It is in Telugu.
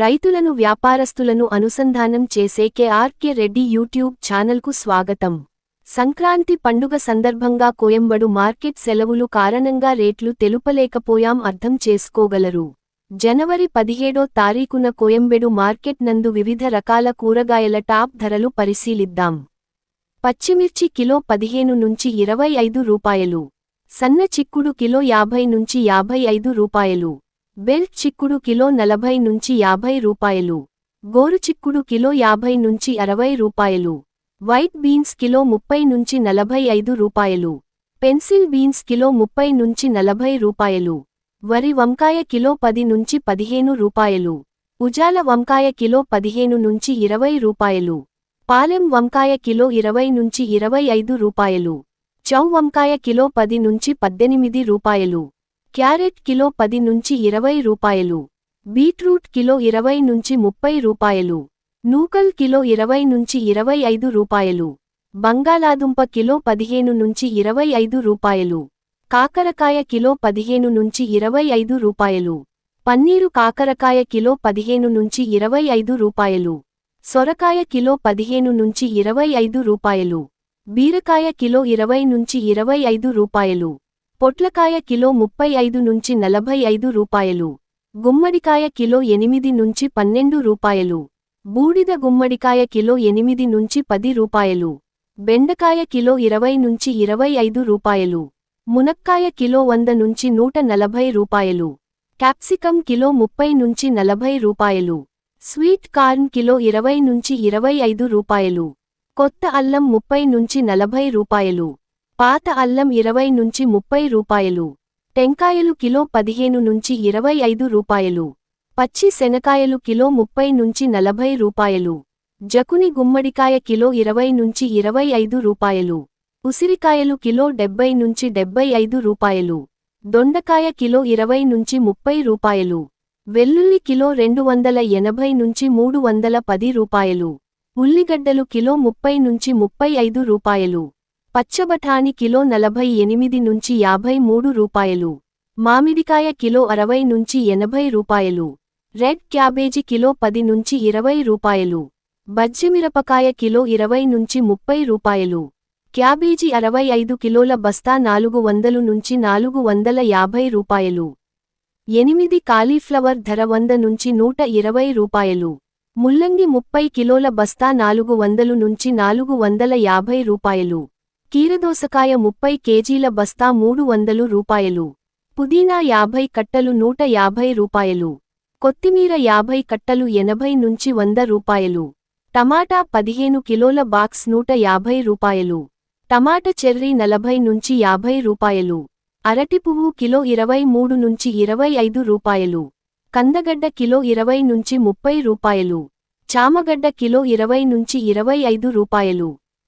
రైతులను వ్యాపారస్తులను అనుసంధానం చేసే కేఆర్కే రెడ్డి యూట్యూబ్ ఛానల్కు స్వాగతం. సంక్రాంతి పండుగ సందర్భంగా కోయంబడు మార్కెట్ సెలవులు కారణంగా రేట్లు తెలుపలేకపోయాం అర్థం చేసుకోగలరు. జనవరి పదిహేడో తారీఖున కోయంబెడు మార్కెట్ నందు వివిధ రకాల కూరగాయల టాప్ ధరలు పరిశీలిద్దాం. పచ్చిమిర్చి కిలో పదిహేను నుంచి ఇరవై ఐదు రూపాయలు. సన్న చిక్కుడు కిలో యాభై నుంచి యాభై ఐదు రూపాయలు. బెల్ట్ చిక్కుడు కిలో నలభై నుంచి యాభై రూపాయలు. గోరు చిక్కుడు కిలో యాభై నుంచి అరవై రూపాయలు. వైట్ బీన్స్ కిలో ముప్పై నుంచి నలభై ఐదు రూపాయలు. పెన్సిల్ బీన్స్ కిలో ముప్పై నుంచి నలభై రూపాయలు. వరి వంకాయ కిలో పది నుంచి పదిహేను రూపాయలు. ఉజాల వంకాయ కిలో పదిహేను నుంచి ఇరవై రూపాయలు. పాలెం వంకాయ కిలో ఇరవై నుంచి ఇరవై ఐదు రూపాయలు. చౌ వంకాయ కిలో పది నుంచి పద్దెనిమిది రూపాయలు. క్యారెట్ కిలో పది నుంచి ఇరవై రూపాయలు బీట్రూట్ కిలో ఇరవై నుంచి ముప్పై రూపాయలు నూకల్ కిలో ఇరవై నుంచి ఇరవై ఐదు రూపాయలు బంగాళాదుంప కిలో పదిహేను నుంచి ఇరవై ఐదు రూపాయలు కాకరకాయ కిలో పదిహేను నుంచి ఇరవై ఐదు రూపాయలు పన్నీరు కాకరకాయ కిలో పదిహేను నుంచి ఇరవై ఐదు రూపాయలు సొరకాయ కిలో పదిహేను నుంచి ఇరవై ఐదు రూపాయలు బీరకాయ కిలో ఇరవై నుంచి ఇరవై ఐదు రూపాయలు పొట్లకాయ కిలో ముప్పై ఐదు నుంచి నలభై ఐదు రూపాయలు. గుమ్మడికాయ కిలో ఎనిమిది నుంచి పన్నెండు రూపాయలు. బూడిద గుమ్మడికాయ కిలో ఎనిమిది నుంచి పది రూపాయలు. బెండకాయ కిలో ఇరవై నుంచి ఇరవై ఐదు రూపాయలు. మునక్కాయ కిలో వంద నుంచి నూట నలభై రూపాయలు. క్యాప్సికం కిలో ముప్పై నుంచి నలభై రూపాయలు. స్వీట్ కార్న్ కిలో ఇరవై నుంచి ఇరవై ఐదు రూపాయలు. కొత్త అల్లం ముప్పై నుంచి నలభై రూపాయలు. పాత అల్లం ఇరవై నుంచి ముప్పై రూపాయలు టెంకాయలు కిలో పదిహేను నుంచి ఇరవై ఐదు రూపాయలు పచ్చి శనకాయలు కిలో ముప్పై నుంచి నలభై రూపాయలు జకుని గుమ్మడికాయ కిలో ఇరవై నుంచి ఇరవై ఐదు రూపాయలు ఉసిరికాయలు కిలో డెబ్బై నుంచి డెబ్బై ఐదు రూపాయలు దొండకాయ కిలో ఇరవై నుంచి ముప్పై రూపాయలు వెల్లుల్లి కిలో రెండు వందల ఎనభై నుంచి మూడు వందల పది రూపాయలు ఉల్లిగడ్డలు కిలో ముప్పై నుంచి ముప్పై ఐదు రూపాయలు పచ్చబఠాని కిలో నలభై ఎనిమిది నుంచి యాభై మూడు రూపాయలు. మామిడికాయ కిలో అరవై నుంచి ఎనభై రూపాయలు. రెడ్ క్యాబేజీ కిలో పది నుంచి ఇరవై రూపాయలు. బజ్జిమిరపకాయ కిలో ఇరవై నుంచి ముప్పై రూపాయలు. క్యాబేజీ అరవై ఐదు కిలోల బస్తా నాలుగు వందలు నుంచి నాలుగు వందల యాభై రూపాయలు. ఎనిమిది కాలీఫ్లవర్ ధర వంద నుంచి నూట ఇరవై రూపాయలు. ముల్లంగి ముప్పై కిలోల బస్తా నాలుగు వందలు నుంచి నాలుగు వందల యాభై రూపాయలు. కీరదోసకాయ ముప్పై కేజీల బస్తా మూడు వందలు రూపాయలు. పుదీనా యాభై కట్టలు నూట యాభై రూపాయలు. కొత్తిమీర యాభై కట్టలు ఎనభై నుంచి వంద రూపాయలు. టమాటా పదిహేను కిలోల బాక్స్ నూట యాభై రూపాయలు. టమాటా చెర్రీ నలభై నుంచి యాభై రూపాయలు. అరటి పువ్వు కిలో ఇరవై మూడు నుంచి ఇరవై ఐదు రూపాయలు. కందగడ్డ కిలో ఇరవై నుంచి ముప్పై రూపాయలు. చామగడ్డ కిలో ఇరవై నుంచి ఇరవై ఐదు రూపాయలు.